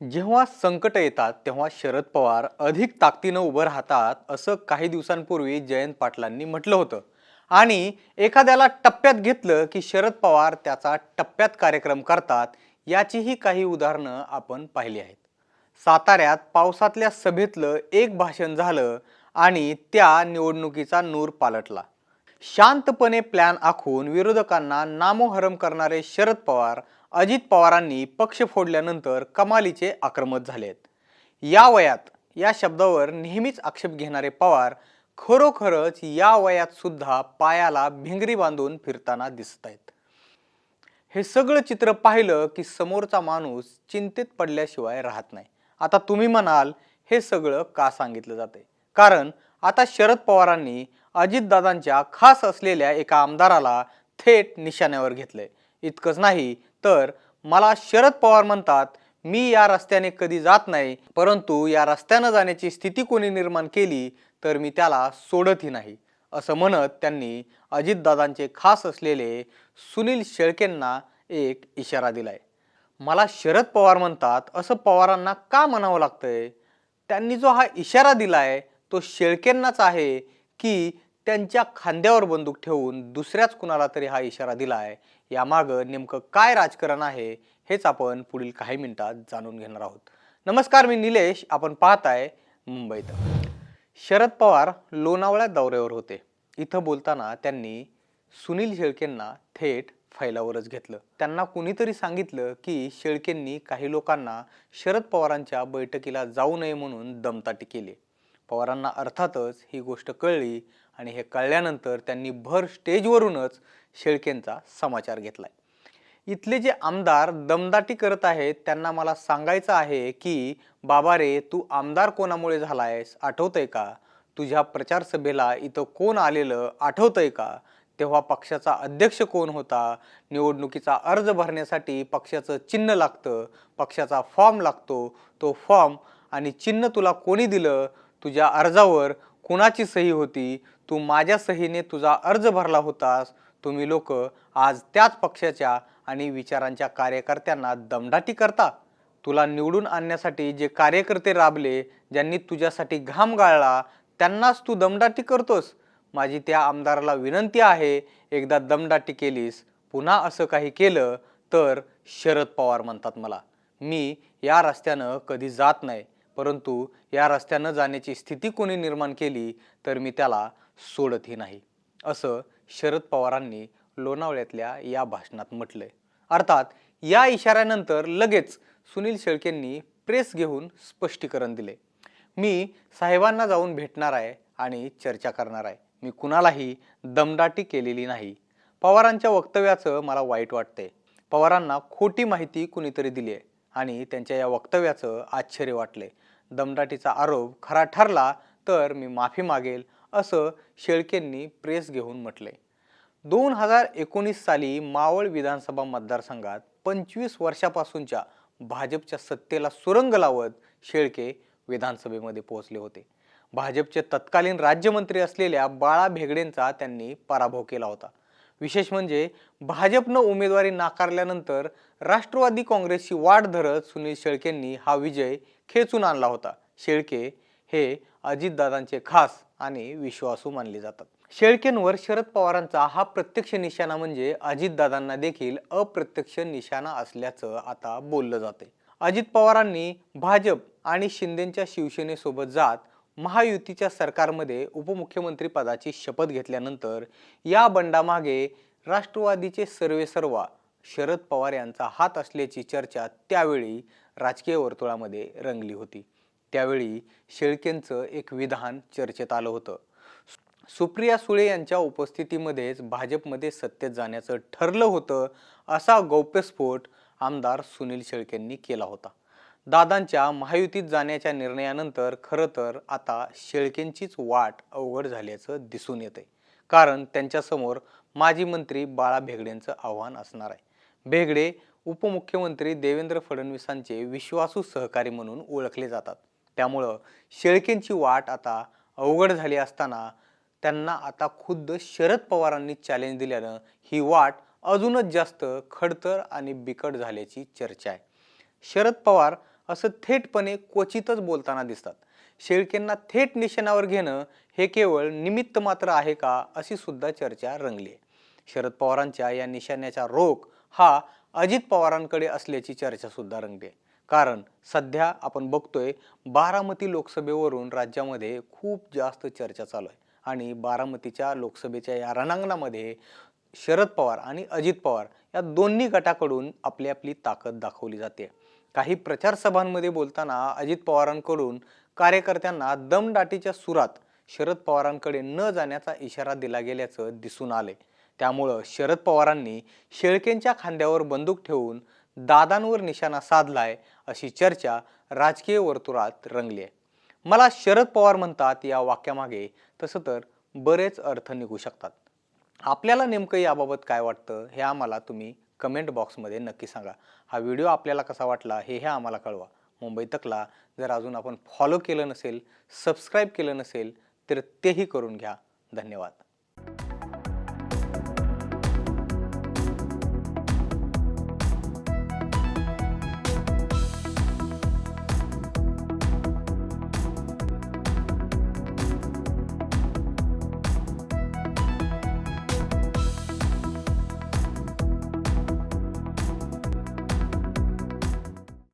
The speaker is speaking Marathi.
जेव्हा संकट येतात तेव्हा शरद पवार अधिक ताकदीनं उभं राहतात असं काही दिवसांपूर्वी जयंत पाटलांनी म्हटलं होतं. आणि एखाद्याला टप्प्यात घेतलं की शरद पवार त्याचा टप्प्यात कार्यक्रम करतात याचीही काही उदाहरणं आपण पाहिली आहेत. साताऱ्यात पावसातल्या सभेतलं एक भाषण झालं आणि त्या निवडणुकीचा नूर पालटला. शांतपणे प्लॅन आखून विरोधकांना नामोहरम करणारे शरद पवार अजित पवारांनी पक्ष फोडल्यानंतर कमालीचे आक्रमक झालेत. या वयात या शब्दावर नेहमीच आक्षेप घेणारे पवार खरोखरच या वयात सुद्धा पायाला भिंगरी बांधून फिरताना दिसत आहेत हे सगळं चित्र पाहिलं की समोरचा माणूस चिंतेत पडल्याशिवाय राहत नाही. आता तुम्ही म्हणाल हे सगळं का सांगितलं जाते कारण आता शरद पवारांनी अजितदादांच्या खास असलेल्या एका आमदाराला थेट निशाण्यावर घेतलंय. इतकंच नाही तर मला शरद पवार म्हणतात मी या रस्त्याने कधी जात नाही परंतु या रस्त्यानं जाण्याची स्थिती कोणी निर्माण केली तर मी त्याला सोडतही नाही. असं म्हणत त्यांनी अजितदादांचे खास असलेले सुनील शेळकेंना एक इशारा दिलाय. मला शरद पवार म्हणतात असं पवारांना का म्हणावं लागतंय? त्यांनी जो हा इशारा दिलाय तो शेळकेंनाच आहे की त्यांच्या खांद्यावर बंदूक ठेवून दुसऱ्याच कुणाला तरी हा इशारा दिलाय. यामागं नेमकं काय राजकारण आहे हेच आपण पुढील काही मिनिटात जाणून घेणार आहोत. नमस्कार मी निलेश. आपण पाहताय मुंबईत. शरद पवार लोणावळ्यात दौऱ्यावर होते. इथं बोलताना त्यांनी सुनील शेळकेंना थेट फैलावरच घेतलं. त्यांना कुणीतरी सांगितलं की शेळकेंनी काही लोकांना शरद पवारांच्या बैठकीला जाऊ नये म्हणून दमताटी केली. पवारांना अर्थातच ही गोष्ट कळली. आणि हे कळल्यानंतर त्यांनी भर स्टेजवरूनच शेळकेंचा समाचार घेतलाय. इथले जे आमदार दमदाटी करत आहेत त्यांना मला सांगायचं आहे की बाबा रे तू आमदार कोणामुळे झालायस? आठवतंय का? तुझ्या प्रचार सभेला इथं कोण आलेलं? आठवतंय का? तेव्हा पक्षाचा अध्यक्ष कोण होता? निवडणुकीचा अर्ज भरण्यासाठी पक्षाचं चिन्ह लागतं. पक्षाचा फॉर्म लागतो. तो फॉर्म आणि चिन्ह तुला कोणी दिलं? तुझ्या अर्जावर कुणाची सही होती? तू माझ्या सहीने तुझा अर्ज भरला होतास. तुम्ही लोक आज त्याच पक्षाच्या आणि विचारांच्या कार्यकर्त्यांना दमदाटी करता. तुला निवडून आणण्यासाठी जे कार्यकर्ते राबले ज्यांनी तुझ्यासाठी घाम गाळला त्यांनाच तू दमदाटी करतोस. माझी त्या आमदाराला विनंती आहे एकदा दमदाटी केलीस पुन्हा असं काही केलं तर शरद पवार म्हणतात मला मी या रस्त्यानं कधी जात नाही. परंतु या रस्त्यानं जाण्याची स्थिती कोणी निर्माण केली तर मी त्याला सोडतही नाही असं शरद पवारांनी लोणावळ्यातल्या या भाषणात म्हटलंय. अर्थात या इशाऱ्यानंतर लगेच सुनील शेळकेंनी प्रेस घेऊन स्पष्टीकरण दिले. मी साहेबांना जाऊन भेटणार आहे आणि चर्चा करणार आहे. मी कुणालाही दमदाटी केलेली नाही. पवारांच्या वक्तव्याचं मला वाईट वाटते पवारांना खोटी माहिती कुणीतरी दिली आहे आणि त्यांच्या या वक्तव्याचं आश्चर्य वाटले. दमदाटीचा आरोप खरा ठरला तर मी माफी मागेल असं शेळकेंनी प्रेस घेऊन म्हटले. दोन हजार एकोणीस साली मावळ विधानसभा मतदारसंघात पंचवीस वर्षापासूनच्या भाजपच्या सत्तेला सुरंग लावत शेळके विधानसभेमध्ये पोहोचले होते. भाजपचे तत्कालीन राज्यमंत्री असलेल्या बाळा भेगडेंचा त्यांनी पराभव केला होता. विशेष म्हणजे भाजपनं उमेदवारी नाकारल्यानंतर राष्ट्रवादी काँग्रेसची वाट धरत सुनील शेळकेंनी हा विजय खेचून आणला होता. शेळके हे अजितदादांचे खास आणि विश्वासू मानले जातात. शेळकेंवर शरद पवारांचा हा प्रत्यक्ष निशाणा म्हणजे अजितदादांना देखील अप्रत्यक्ष निशाणा असल्याचं आता बोललं जाते अजित पवारांनी भाजप आणि शिंदेच्या शिवसेनेसोबत जात महायुतीच्या सरकारमध्ये उपमुख्यमंत्री पदाची शपथ घेतल्यानंतर या बंडामागे राष्ट्रवादीचे सर्वेसर्वा शरद पवार यांचा हात असल्याची चर्चा त्यावेळी राजकीय वर्तुळामध्ये रंगली होती. त्यावेळी शेळकेंचं एक विधान चर्चेत आलं होतं. सुप्रिया सुळे यांच्या उपस्थितीमध्येच भाजपमध्ये सत्तेत जाण्याचं ठरलं होतं असा गौप्यस्फोट आमदार सुनील शेळकेंनी केला होता. दादांच्या महायुतीत जाण्याच्या निर्णयानंतर खरं तर आता शेळकेंचीच वाट अवघड झाल्याचं दिसून येते कारण त्यांच्यासमोर माजी मंत्री बाळा भेगडेंचं आव्हान असणार आहे. भेगडे उपमुख्यमंत्री देवेंद्र फडणवीसांचे विश्वासू सहकारी म्हणून ओळखले जातात. त्यामुळं शेळकेंची वाट आता अवघड झाली असताना त्यांना आता खुद्द शरद पवारांनी चॅलेंज दिल्यानं ही वाट अजूनच जास्त खडतर आणि बिकट झाल्याची चर्चा आहे. शरद पवार असं थेटपणे क्वचितच बोलताना दिसतात. शेळकेंना थेट निशाणावर घेणं हे केवळ निमित्त मात्र आहे का अशी सुद्धा चर्चा रंगली आहे. शरद पवारांच्या या निशाण्याचा रोख हा अजित पवारांकडे असल्याची चर्चा सुद्धा रंगते कारण सध्या आपण बघतोय बारामती लोकसभेवरून राज्यामध्ये खूप जास्त चर्चा चालू आहे. आणि बारामतीच्या लोकसभेच्या या रणांगणामध्ये शरद पवार आणि अजित पवार या दोन्ही गटाकडून आपली आपली ताकद दाखवली जाते. काही प्रचार सभांमध्ये बोलताना अजित पवारांकडून कार्यकर्त्यांना दमदाटीच्या सुरात शरद पवारांकडे न जाण्याचा इशारा दिला गेल्याचं दिसून आले. त्यामुळं शरद पवारांनी शेळकेंच्या खांद्यावर बंदूक ठेवून दादांवर निशाणा साधलाय अशी चर्चा राजकीय वर्तुळात रंगली आहे. मला शरद पवार म्हणतात या वाक्यामागे तसं तर बरेच अर्थ निघू शकतात. आपल्याला नेमकं याबाबत काय वाटतं हे आम्हाला तुम्ही कमेंट बॉक्समध्ये नक्की सांगा. हा व्हिडिओ आपल्याला कसा वाटला हे हे आम्हाला कळवा. मुंबई तकला जर अजून आपण फॉलो केलं नसेल सबस्क्राईब केलं नसेल तर तेही करून घ्या. धन्यवाद.